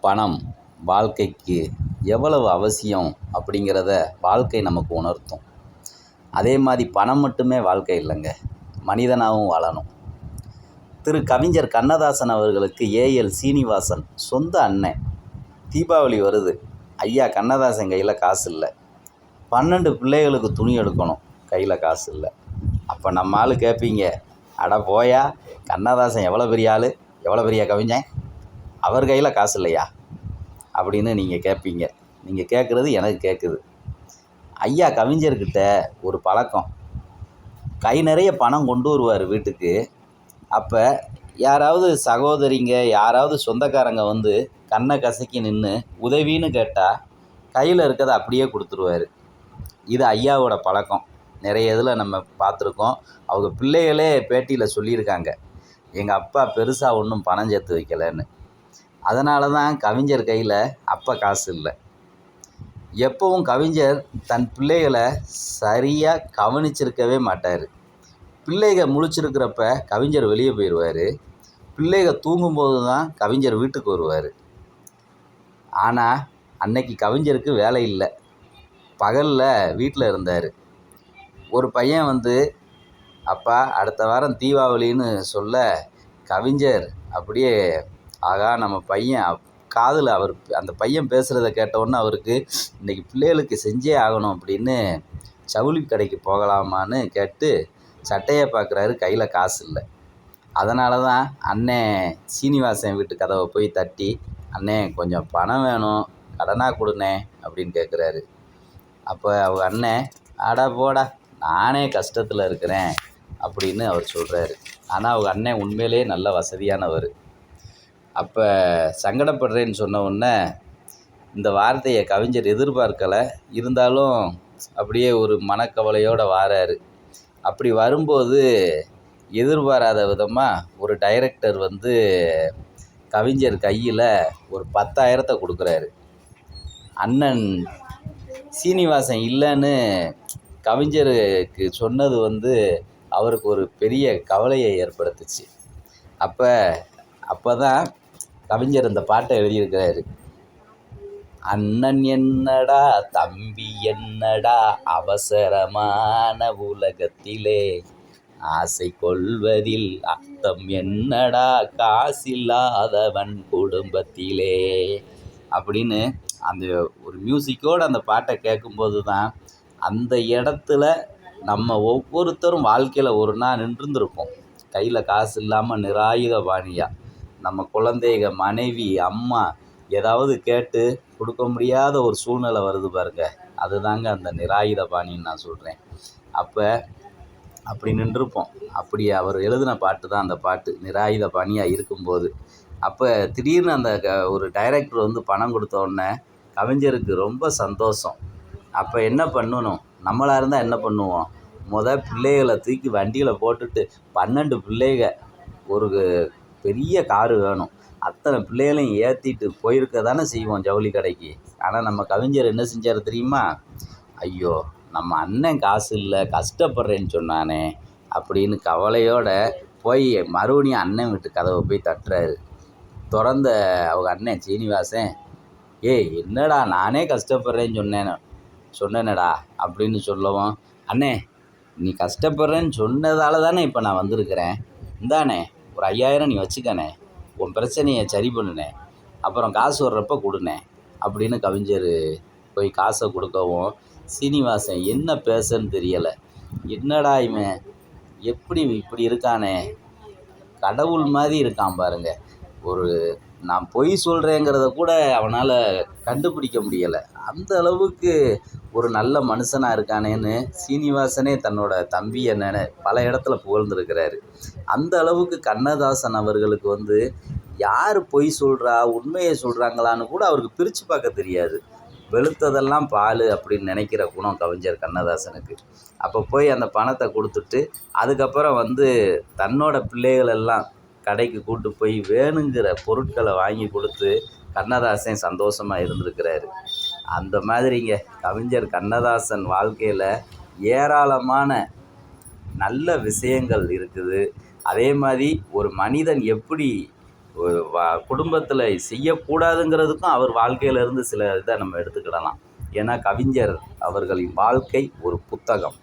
பணம் வாழ்க்கைக்கு எவ்வளவு அவசியம் அப்படிங்கிறத வாழ்க்கை நமக்கு உணர்த்தும். அதே மாதிரி பணம் மட்டுமே வாழ்க்கை இல்லைங்க. மனிதனாகவும் வாழணும். திரு கவிஞர் கண்ணதாசன் அவர்களுக்கு ஏஎல் சீனிவாசன் சொந்த அண்ணன் தீபாவளி வருது. ஐயா கண்ணதாசன் கையில் காசு இல்லை. பன்னெண்டு பிள்ளைகளுக்கு துணி எடுக்கணும். கையில் காசு இல்லை. அப்போ நம்ம ஆள் கேட்பீங்க அட போயா கண்ணதாசன் எவ்வளோ பெரிய ஆள்? எவ்வளோ பெரிய கவிஞன்? அவர் கையில் காசு இல்லையா? அப்படின்னு நீங்கள் கேட்பீங்க நீங்கள் கேட்குறது எனக்கு கேட்குது ஐயா கவிஞர்கிட்ட ஒரு பழக்கம். கை நிறைய பணம் கொண்டு வருவார் வீட்டுக்கு. அப்போ யாராவது சகோதரிங்க யாராவது சொந்தக்காரங்க வந்து கண்ணை கசக்கி நின்று உதவின்னு கேட்டால் கையில் இருக்கிறத அப்படியே கொடுத்துருவாரு. இது ஐயாவோட பழக்கம். நிறைய இதில் நம்ம பார்த்துருக்கோம். அவங்க பிள்ளைகளே பேட்டியில் சொல்லியிருக்காங்க. எங்கள் அப்பா பெருசாக ஒன்றும் பணம் சேர்த்து வைக்கலைன்னு. அதனால தான் கவிஞர் கையில் அப்போ காசு இல்லை. எப்பவும் கவிஞர் தன் பிள்ளைகளை சரியாக கவனிச்சிருக்கவே மாட்டார். பிள்ளைக முழிச்சிருக்கிறப்ப கவிஞர் வெளியே போயிடுவார் பிள்ளைக தூங்கும்போது தான் கவிஞர் வீட்டுக்கு வருவார். ஆனால் அன்னைக்கு கவிஞருக்கு வேலை இல்லை. பகலில் வீட்டில் இருந்தார். ஒரு பையன் வந்து அப்பா அடுத்த வாரம் தீபாவளின்னு சொல்ல கவிஞர் அப்படியே ஆகா நம்ம பையன் காதில் அவர் அந்த பையன் பேசுகிறத கேட்டவுடனே அவருக்கு இன்றைக்கி பிள்ளைகளுக்கு செஞ்சே ஆகணும் அப்படின்னு ஜவுளி கடைக்கு போகலாமான்னு கேட்டு சட்டையை பார்க்குறாரு கையில் காசு இல்லை. அதனால தான் அண்ணன் சீனிவாசன் வீட்டு கதவை போய் தட்டி அண்ணே கொஞ்சம் பணம் வேணும் கடனாக கொடுண்ணே அப்படின்னு கேட்குறாரு அப்போ அவங்க அண்ணன் ஆடா போடா நானே கஷ்டத்தில் இருக்கிறேன் அப்படின்னு அவர் சொல்கிறாரு ஆனால் அவங்க அண்ணன் உண்மையிலேயே நல்ல வசதியானவர். அப்போ சங்கடப்படுறேன்னு சொன்ன உடனே இந்த வார்த்தையை கவிஞர் எதிர்பார்க்கலை. இருந்தாலும் அப்படியே ஒரு மனக்கவலையோடு வாராரு. அப்படி வரும்போது எதிர்பாராத விதமாக ஒரு டைரக்டர் வந்து கவிஞர் கையில் ஒரு பத்தாயிரத்தை கொடுக்குறாரு. அண்ணன் சீனிவாசன் இல்லைன்னு கவிஞருக்கு சொன்னது வந்து அவருக்கு ஒரு பெரிய கவலையை ஏற்படுத்துச்சு. அப்போ அப்போ தான் கவிஞர் இந்த பாட்டை எழுதியிருக்கிறாரு. அண்ணன் என்னடா தம்பி என்னடா அவசரமான உலகத்திலே ஆசை கொள்வதில் அர்த்தம் என்னடா காசில்லாதவன் குடும்பத்திலே அப்படின்னு அந்த ஒரு மியூசிக்கோடு அந்த பாட்டை கேட்கும்போது தான் அந்த இடத்துல நம்ம ஒவ்வொருத்தரும் வாழ்க்கையில் ஒரு நாள் நின்றுருந்துருப்போம். கையில் காசு இல்லாமல் நிராயுத பாணியாக நம்ம குழந்தைக மனைவி அம்மா ஏதாவது கேட்டு கொடுக்க முடியாத ஒரு சூழ்நிலை வருது பாருங்க. அதுதாங்க அந்த நிராயுத பாணின்னு நான் சொல்கிறேன் அப்போ அப்படி நின்றுருப்போம் அப்படி அவர் எழுதின பாட்டு தான் அந்த பாட்டு. நிராயுத பாணியாக இருக்கும்போது. அப்போ திடீர்னு அந்த க ஒரு டைரக்டர் வந்து பணம் கொடுத்த உடனே கவிஞருக்கு ரொம்ப சந்தோஷம். அப்போ என்ன பண்ணணும்? நம்மளாக இருந்தால் என்ன பண்ணுவோம்? முத பிள்ளைகளை தூக்கி வண்டியில் போட்டுட்டு பன்னெண்டு பிள்ளைக ஒரு பெரிய காரு வேணும். அத்தனை பிள்ளைகளையும் ஏற்றிட்டு போயிருக்க தானே செய்வோம் ஜவுளி கடைக்கு. ஆனால் நம்ம கவிஞர் என்ன செஞ்சார் தெரியுமா? ஐயோ நம்ம அண்ணன் காசு இல்லை கஷ்டப்படுறேன்னு சொன்னானே அப்படின்னு கவலையோடு போய் மறுபடியும் அண்ணன் வீட்டு கதவை போய் தட்டுறாரு. திறந்த அவங்க அண்ணன் சீனிவாசன் ஏய் என்னடா நானே கஷ்டப்படுறேன்னு சொன்னேன் சொன்னேனடா அப்படின்னு சொல்லவும் அண்ணே நீ கஷ்டப்படுறேன்னு சொன்னதால தானே இப்போ நான் வந்திருக்கிறேன். இந்தாண்ணே ஒரு ஐயாயிரம் நீ வச்சுக்கண்ணே. உன் பிரச்சனையை சரி பண்ணுனே அப்புறம் காசு வர்றப்ப கொடுனே அப்படின்னு கவிஞர் போய் காசை கொடுக்கவும் சீனிவாசன் என்ன பேசன்னு தெரியலை. என்னடா இவன்? எப்படி இப்படி இருக்கானே? கடவுள் மாதிரி இருக்கான் பாருங்கள் ஒரு நான் பொய் சொல்கிறேங்கிறத கூட அவனால் கண்டுபிடிக்க முடியலை. அந்த அளவுக்கு ஒரு நல்ல மனுஷனாக இருக்கானேன்னு சீனிவாசனே தன்னோட தம்பியை நினை பல இடத்துல புகழ்ந்துருக்கிறாரு. அந்த அளவுக்கு கண்ணதாசன் அவர்களுக்கு வந்து யார் பொய் சொல்கிறா உண்மையை சொல்கிறாங்களான்னு கூட அவருக்கு பிரித்து பார்க்க தெரியாது. வெளுத்ததெல்லாம் பால் அப்படின்னு நினைக்கிற குணம் கவிஞர் கண்ணதாசனுக்கு. அப்போ போய் அந்த பணத்தை கொடுத்துட்டு அதுக்கப்புறம் வந்து தன்னோட பிள்ளைகள் எல்லாம் கடைக்கு கூட்டு போய் வேணுங்கிற பொருட்களை வாங்கி கொடுத்து கண்ணதாசன் சந்தோஷமாக இருந்திருக்கிறாரு. அந்த மாதிரிங்க கவிஞர் கண்ணதாசன் வாழ்க்கையில் ஏராளமான நல்ல விஷயங்கள் இருக்குது. அதே மாதிரி ஒரு மனிதன் எப்படி குடும்பத்தில் செய்யக்கூடாதுங்கிறதுக்கும் அவர் வாழ்க்கையிலேருந்து சில இதை நம்ம எடுத்துக்கிடலாம். ஏன்னா கவிஞர் அவர்களின் வாழ்க்கை ஒரு புத்தகம்.